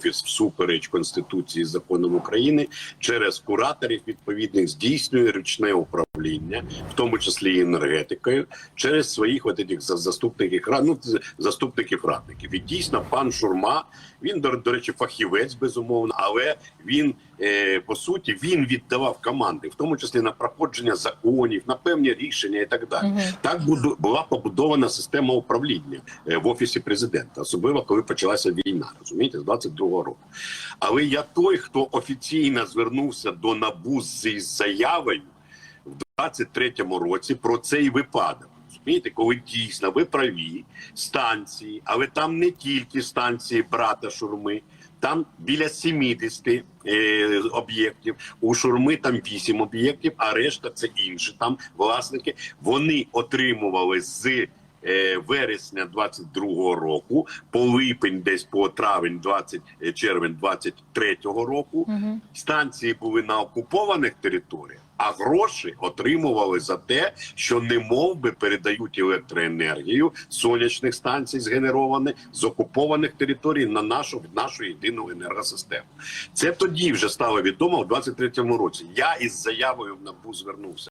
офіс всупереч конституції законом України через кураторів відповідних здійснює ручне управління, в тому числі і енергетикою, через своїх от этих за- заступників ну, заступників радників. І дійсно, пан Шурма він до, до речі, фахівець безумовно, але він е, по суті він віддавав команди, в тому числі на проходження законів, на певні рішення і так далі. Мгм. Так буду- була побудована система управління е, в офісі президента, особливо коли почалася війна, розумієте, з 22-го року. Але я той, хто офіційно звернувся до НАБУ з заявою 23-му році про цей випадок. Розумієте, коли дійсно ви праві станції, але там не тільки станції брата Шурми, там біля 70 е, об'єктів. У Шурми там 8 об'єктів, а решта це інші там власники. Вони отримували з вересня 22-го року, по липень, десь по травень, 20, е, червень 23-го року. Мгм. Станції були на окупованих територіях, а гроші отримували за те, що не мов би передають електроенергію сонячних станцій, згенерованих з окупованих територій на нашу в нашу єдину енергосистему. Це тоді вже стало відомо в 23-му році. Я із заявою в НАБУ звернувся.